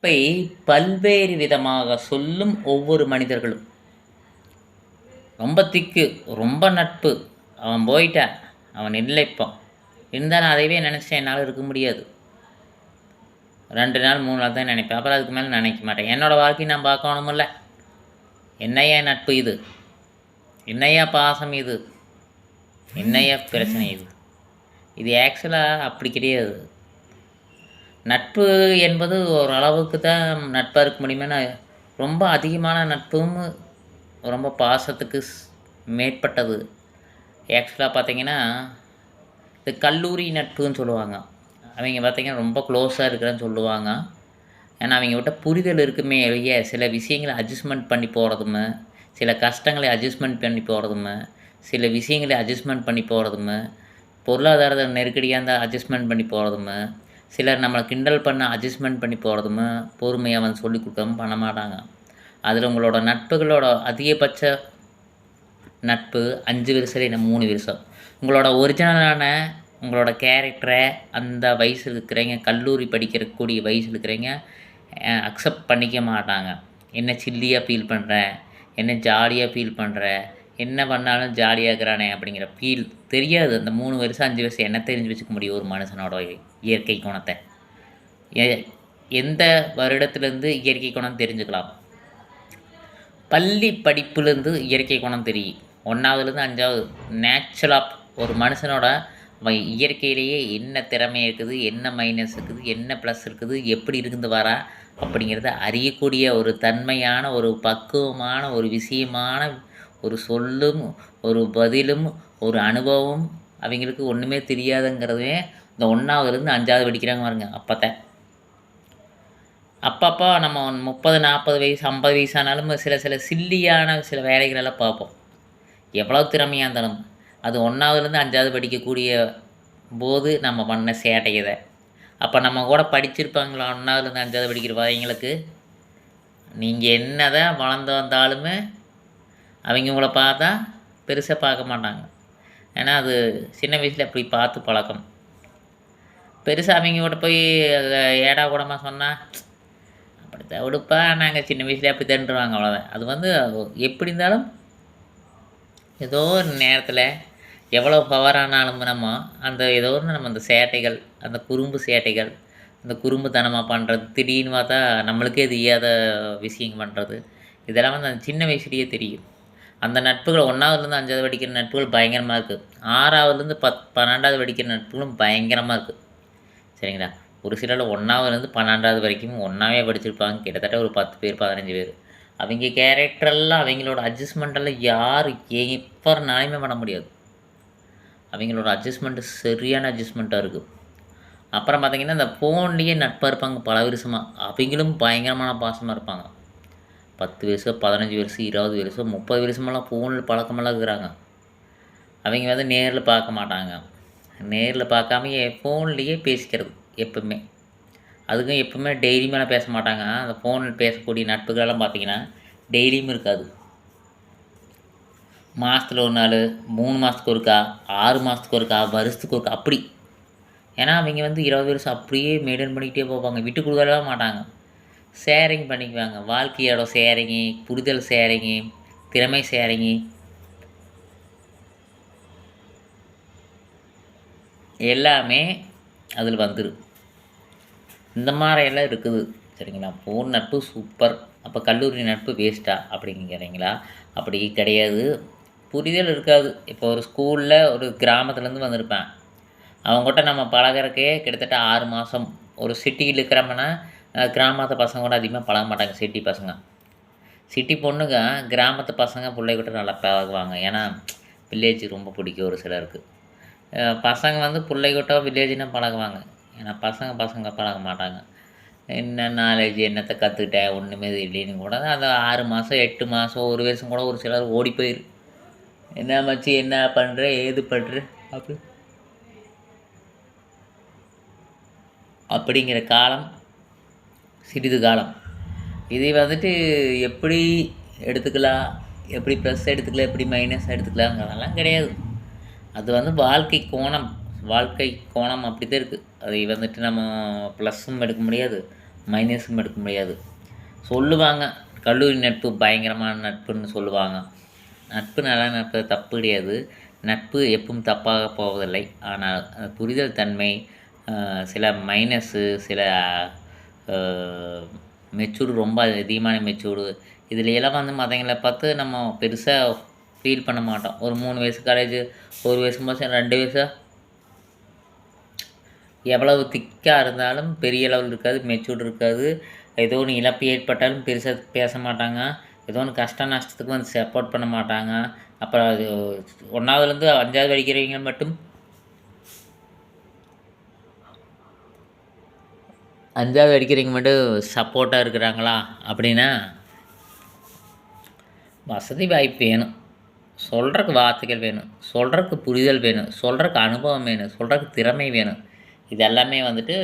நட்பை பல்வேறு விதமாக சொல்லும் ஒவ்வொரு மனிதர்களும். ரொம்ப திக்கு ரொம்ப நட்பு. அவன் போயிட்டான். அவன் இல்லை இப்போ. இருந்தாலும் அதைவே நினச்சேன். என்னால் இருக்க முடியாது. ரெண்டு நாள் மூணு நாள் தான் நினைப்பேன். அப்புறம் அதுக்கு மேலே நினைக்க மாட்டேன். என்னோடய வாழ்க்கையை நான் பார்க்கணுமில்ல. என்னையா நட்பு இது? என்னையா பாசம் இது? என்னையா பிரச்சனை இது? இது ஆக்சுவலாக அப்படி கிடையாது. நட்பு என்பது ஒரு அளவுக்கு தான் நட்பாக இருக்க முடியுமே ரொம்ப அதிகமான நட்பும் ரொம்ப பாசத்துக்கு ஸ்- மேற்பட்டது. ஆக்சுவலாக பார்த்தீங்கன்னா இந்த கல்லூரி நட்புன்னு சொல்லுவாங்க. அவங்க பார்த்தீங்கன்னா ரொம்ப க்ளோஸாக இருக்கிறேன்னு சொல்லுவாங்க. ஏன்னா அவங்க விட்ட புரிதல் இருக்குமே இல்லையே சில விஷயங்களை அட்ஜஸ்ட்மெண்ட் பண்ணி போகிறதுமே சில கஷ்டங்களை அட்ஜஸ்ட்மெண்ட் பண்ணி போகிறதுமே சில விஷயங்களை அட்ஜஸ்ட்மெண்ட் பண்ணி போகிறதுமே பொருளாதார நெருக்கடியாக இருந்தால் அட்ஜஸ்ட்மெண்ட் பண்ணி போகிறதுமே சிலர் நம்மளை கிண்டல் பண்ண அட்ஜஸ்ட்மெண்ட் பண்ணி போகிறதுமே பொறுமையாக வந்து சொல்லி கொடுக்கவும் பண்ண மாட்டாங்க. அதில் உங்களோட நட்புகளோட அதிகபட்ச நட்பு அஞ்சு வருஷம் இல்லை மூணு வருஷம் உங்களோட ஒரிஜினலான உங்களோட கேரக்டரை அந்த வயசில் இருக்கிறவங்க கல்லூரி படிக்கிறக்கூடிய வயசில் இருக்கிறவங்க அக்செப்ட் பண்ணிக்க மாட்டாங்க. என்ன சில்லியாக ஃபீல் பண்ணுற என்ன ஜாலியாக ஃபீல் பண்ணுற என்ன பண்ணாலும் ஜாலியாக இருக்கிறானே அப்படிங்கிற ஃபீல் தெரியாது. அந்த மூணு வருஷம் அஞ்சு வருஷம் என்ன தெரிஞ்சு வச்சுக்க முடியும் ஒரு மனுஷனோட இயற்கை குணத்தை. எ- எந்த வருடத்துலேருந்து இயற்கை குணம் தெரிஞ்சுக்கலாம்? பள்ளி படிப்புலேருந்து இயற்கை குணம் தெரியும். ஒன்றாவதுலேருந்து அஞ்சாவது நேச்சுரலாக ஒரு மனுஷனோட இயற்கையிலேயே என்ன திறமை இருக்குது என்ன மைனஸ் இருக்குது என்ன ப்ளஸ் இருக்குது எப்படி இருந்து வரா அப்படிங்கிறத அறியக்கூடிய ஒரு தன்மையான ஒரு பக்குவமான ஒரு விஷயமான ஒரு சொல்லும் ஒரு பதிலும் ஒரு அனுபவம் அவங்களுக்கு ஒன்றுமே தெரியாதுங்கிறதே இந்த ஒன்றாவதுலேருந்து அஞ்சாவது படிக்கிறாங்க பாருங்க அப்போத்தான் அப்பப்போ நம்ம முப்பது நாற்பது வயசு ஐம்பது வயசானாலும் சில சில சில்லியான சில வேலைகளெல்லாம் பார்ப்போம். எவ்வளோ திறமையாக இருந்தாலும். அது ஒன்றாவதுலேருந்து அஞ்சாவது படிக்கக்கூடிய போது நம்ம பண்ண சேட்டையதை அப்போ நம்ம கூட படிச்சிருப்பாங்களா ஒன்றாவதுலேருந்து அஞ்சாவது படிக்கிற பையங்களுக்கு? நீங்கள் என்ன தான் வளர்ந்து வந்தாலுமே அவங்க உங்களை பார்த்தா பெருசாக பார்க்க மாட்டாங்க. ஏன்னா அது சின்ன வயசில் அப்படி பார்த்து பழக்கம். பெருசாக அவங்க கூட போய் ஏடா கூடமாக சொன்னால் அப்படி தவிடுப்பா நாங்கள் சின்ன வயசுலேயே அப்படி தண்டுருவாங்க அவ்வளோதான் அது வந்து எப்படி இருந்தாலும் ஏதோ ஒரு நேரத்தில் எவ்வளோ பவர் ஆனாலும் நம்ம அந்த ஏதோ ஒன்று நம்ம அந்த சேட்டைகள் அந்த குறும்பு சேட்டைகள் அந்த குறும்புத்தனமாக பண்ணுறது திடீர்னு பார்த்தா நம்மளுக்கே தெரியாத விஷயம் பண்ணுறது இதெல்லாம் வந்து அந்த சின்ன வயசுலேயே தெரியும். அந்த நட்புகள் ஒன்றாவதுலேருந்து அஞ்சாவது படிக்கிற நட்புகள் பயங்கரமாக இருக்குது ஆறாவதுலேருந்து பத் பன்னெண்டாவது படிக்கிற நட்புகளும் பயங்கரமாக இருக்குது சரிங்களா? ஒரு சிலரில் ஒன்றாவதுலேருந்து பன்னெண்டாவது வரைக்கும் ஒன்றாவே படிச்சிருப்பாங்க. கிட்டத்தட்ட ஒரு பத்து பேர் பதினஞ்சு பேர். அவங்க கேரக்டரெல்லாம் அவங்களோட அட்ஜஸ்ட்மெண்ட்டெல்லாம் யார் எப்போ பண்ண முடியாது. அவங்களோட அட்ஜஸ்ட்மெண்ட்டு சரியான அட்ஜஸ்ட்மெண்ட்டாக இருக்குது அப்புறம் பார்த்தீங்கன்னா இந்த ஃபோன்லேயே நட்பாக இருப்பாங்க பல வருஷமாக அவங்களும் பயங்கரமான பாசமாக இருப்பாங்க. பத்து வருஷம் பதினஞ்சு வருஷம் இருபது வருஷம் முப்பது வருஷமெல்லாம் ஃபோனில் பழக்கமெல்லாம் இருக்கிறாங்க. அவங்க வந்து நேரில் பார்க்க மாட்டாங்க. நேரில் பார்க்காம ஃபோன்லேயே பேசிக்கிறது எப்பவுமே. அதுக்கும் எப்பவுமே டெய்லியுமேலாம் பேச மாட்டாங்க. அந்த ஃபோனில் பேசக்கூடிய நட்புகளெல்லாம் பார்த்தீங்கன்னா டெய்லியும் இருக்காது. மாதத்தில் ஒரு நாள் மூணு மாதத்துக்கு ஒருக்கா ஆறு மாதத்துக்கு ஒருக்கா வருஷத்துக்கு ஒருக்கா அப்படி. ஏன்னா அவங்க வந்து இருபது வருஷம் அப்படியே மெயின்டைன் பண்ணிக்கிட்டே போவாங்க. விட்டு கொடுக்கவே மாட்டாங்க. ஷேரிங் பண்ணிக்குவாங்க. வாழ்க்கையோட ஷேரிங்கு புரிதல் ஷேரிங்கு திறமை ஷேரிங்கு எல்லாமே அதில் வந்துடும் இந்த மாதிரியெல்லாம் இருக்குது. சரிங்களா? ஃபோன் நட்பு சூப்பர் அப்போ கல்லூரி நட்பு வேஸ்ட்டா அப்படிங்கிறீங்களா அப்படி கிடையாது. புரிதல் இருக்காது. இப்போ ஒரு ஸ்கூலில் ஒரு கிராமத்துலேருந்து வந்திருப்பேன். அவங்ககிட்ட நம்ம பழகுறக்கே கிட்டத்தட்ட ஆறு மாதம் ஒரு சிட்டியில் இருக்கிறோம்னா கிராமத்து பசங்க கூட அதிகமாக பழக மாட்டாங்க சிட்டி பசங்க. சிட்டி பொண்ணுங்க கிராமத்து பசங்க பிள்ளைகிட்ட நல்லா பழகுவாங்க. ஏன்னா வில்லேஜ் ரொம்ப பிடிக்கும் ஒரு சிலருக்கு. பசங்க வந்து பிள்ளைகிட்ட வில்லேஜ்னா பழகுவாங்க. ஏன்னா பசங்க பசங்க பழக மாட்டாங்க. என்ன நாலேஜ் என்னத்தை கற்றுக்கிட்டேன் ஒன்றுமே இல்லைன்னு கூட அந்த ஆறு மாதம் எட்டு மாதம் ஒரு வருஷம் கூட ஒரு சிலர் ஓடி போயிரு. என்ன மச்சி என்ன பண்ணுற ஏது பண்ணுற அப்படி. அப்படிங்கிற காலம் சிறிது காலம். இதை வந்துட்டு எப்படி எடுத்துக்கலாம்? எப்படி ப்ளஸ் எடுத்துக்கலாம்? எப்படி மைனஸ் எடுத்துக்கலாங்கிறதெல்லாம் கிடையாது. அது வந்து வாழ்க்கை கோணம். வாழ்க்கை கோணம் அப்படி தான் இருக்குது அதை வந்துட்டு நம்ம ப்ளஸ்ஸும் எடுக்க முடியாது மைனஸும் எடுக்க முடியாது. சொல்லுவாங்க கல்லூரி நட்பு பயங்கரமான நட்புன்னு சொல்லுவாங்க. நட்பு நல்ல நட்பு தப்பு கிடையாது. நட்பு எப்பவும் தப்பாக போவதில்லை. ஆனால் புரிதல் தன்மை சில மைனஸு சில மெச்சூர்டு ரொம்ப அதிகமான மெச்சூர்டு இதுலையெல்லாம் வந்து மற்றவங்கள பார்த்து நம்ம பெருசாக ஃபீல் பண்ண மாட்டோம். ஒரு மூணு வயசு காலேஜ் ஒரு வயசு மாதம் ரெண்டு வயசாக எவ்வளவு திக்காக இருந்தாலும் பெரிய லெவல் இருக்காது மெச்சூர்டு இருக்காது. ஏதோ ஒன்று இழப்பு ஏற்பட்டாலும் பெருசாக பேச மாட்டாங்க. ஏதோ ஒன்று கஷ்ட நஷ்டத்துக்கு வந்து சப்போர்ட் பண்ண மாட்டாங்க. அப்புறம் அது ஒன்றாவதுலேருந்து அஞ்சாவது படிக்கிறவங்க மட்டும் அஞ்சாவது அடிக்கிறவங்க மட்டும் சப்போர்ட்டாக இருக்கிறாங்களா? அப்படின்னா வசதி வாய்ப்பு வேணும். சொல்கிறக்கு வார்த்தைகள் வேணும். சொல்கிறக்கு புரிதல் வேணும். சொல்கிறக்கு அனுபவம் வேணும். சொல்கிறக்கு திறமை வேணும். இது எல்லாமே வந்துட்டு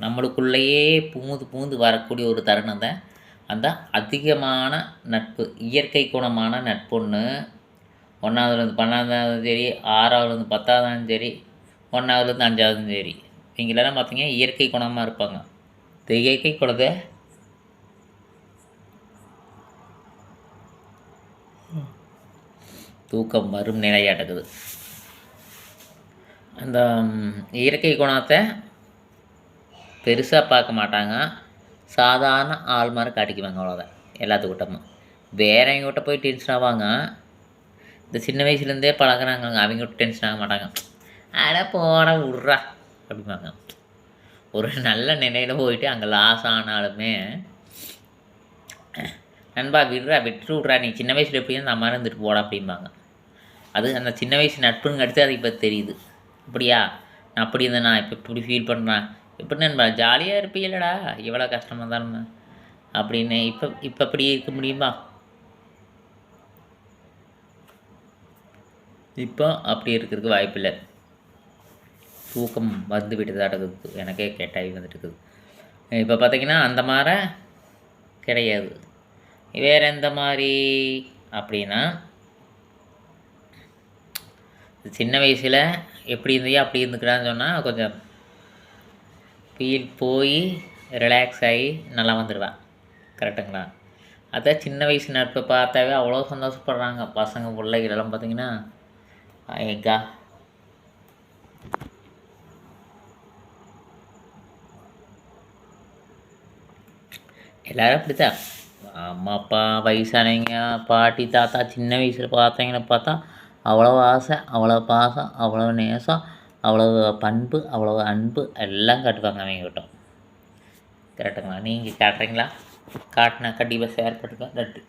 நம்மளுக்குள்ளேயே பூந்து பூந்து வரக்கூடிய ஒரு தருணம் தான். அந்த அதிகமான நட்பு இயற்கை குணமான நட்புன்னு ஒன்றாவதுலேருந்து பன்னெண்டாவதும் சரி ஆறாவதுலேருந்து பத்தாவதும் சரி ஒன்றாவதுலேருந்து அஞ்சாவதும் சரி. இவங்களெல்லாம் பார்த்தீங்கன்னா இயற்கை குணமாக இருப்பாங்க. இந்த இயற்கை குணத்தை தூக்கம் வரும் நிலையாட்டக்குது அந்த இயற்கை குணத்தை பெருசாக பார்க்க மாட்டாங்க. சாதாரண ஆள் மாதிரி காட்டிக்குவாங்க அவ்வளோதான் எல்லாத்துக்கிட்டமும் வேறவங்க கிட்ட போய் டென்ஷன் ஆவாங்க. இந்த சின்ன வயசுலேருந்தே பழகுறாங்க அவங்ககிட்ட டென்ஷன் ஆக மாட்டாங்க. அட போட விட்றா. அப்படிம்பாங்க. ஒரு நல்ல நிலையில் போயிட்டு அங்கே லாஸ் ஆனாலுமே நண்பா விடுறா விட்டு விட்றா நீ சின்ன வயசில் எப்படி அந்த மாதிரி இருந்துட்டு போடா அப்படிம்பாங்க. அது அந்த சின்ன வயசு நட்புன்னு அடுத்து அது இப்போ தெரியுது. அப்படியா? நான் அப்படி இருந்தேண்ணா இப்போ இப்படி ஃபீல் பண்ணுறேன் எப்படி நண்பா? ஜாலியாக இருப்பீங்களடா எவ்வளோ கஷ்டமாக தான் அப்படின்னு இப்போ இப்போ அப்படி இருக்க முடியுமா? இப்போ அப்படி இருக்கிறதுக்கு வாய்ப்பில்லை. தூக்கம் வந்து விட்டதாட்டது எனக்கே கேட்டாகி வந்துட்டு இருக்குது இப்போ பார்த்தீங்கன்னா அந்த மாதிரி கிடையாது. வேறு எந்த மாதிரி அப்படின்னா சின்ன வயசில் எப்படி இருந்தியோ அப்படி இருந்துக்கிறான்னு சொன்னால் கொஞ்சம் ஃபீல் போய் ரிலாக்ஸ் ஆகி நல்லா வந்துடுவேன். கரெக்டுங்களா அதான் சின்ன வயசு நட்பை பார்த்தாவே அவ்வளோ சந்தோஷப்படுறாங்க. பசங்க பிள்ளைகளெல்லாம் பார்த்தீங்கன்னா எங்கா எல்லாரும் அப்படித்தான். அம்மா அப்பா வயசானவங்க பாட்டி தாத்தா சின்ன வயசில் பார்த்தவங்கள பார்த்தா அவ்வளோ ஆசை அவ்வளோ பாசம் அவ்வளோ நேசம் அவ்வளோ பண்பு அவ்வளோ அன்பு எல்லாம் காட்டுவாங்க அவங்க கிட்ட கரெக்டுங்களா நீங்கள் காட்டுறீங்களா? காட்டினா கண்டிப்பாக ஷேர் பண்ணுங்க நன்றி.